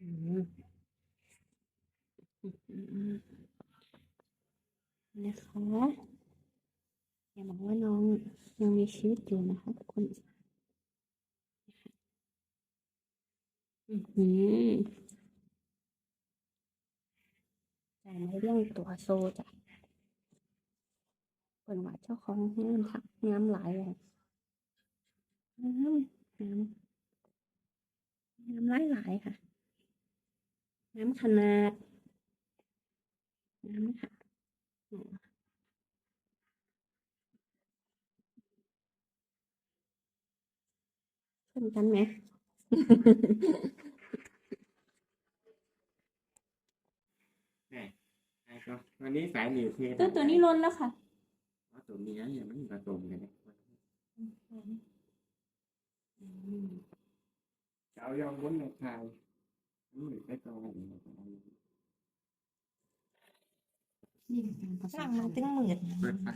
อืมอืมนะคะอย่าบอกว่าน้องยังมีชีวิตอยู่นะคะทุกคนอือหือแต่ในเรื่องตัวโซจ้ะเป็นว่าเจ้าของงามทักงามหลายเลยงามงามงามหลายหลายค่ะ น้ำขนาด น้ำค่ะอืมชนกันไหมใช่ครับวันนี้สายหนิวเทตัวตัวนี้ล้นแล้วค่ะว่าตัวเมียเนี่ยมันผสมกันเนี่ยจะเอายองวุ้นในคายมันเหมือนไปตรง สสร้างมมัพันนธุ์ตึงหมื่น เปิดไฟ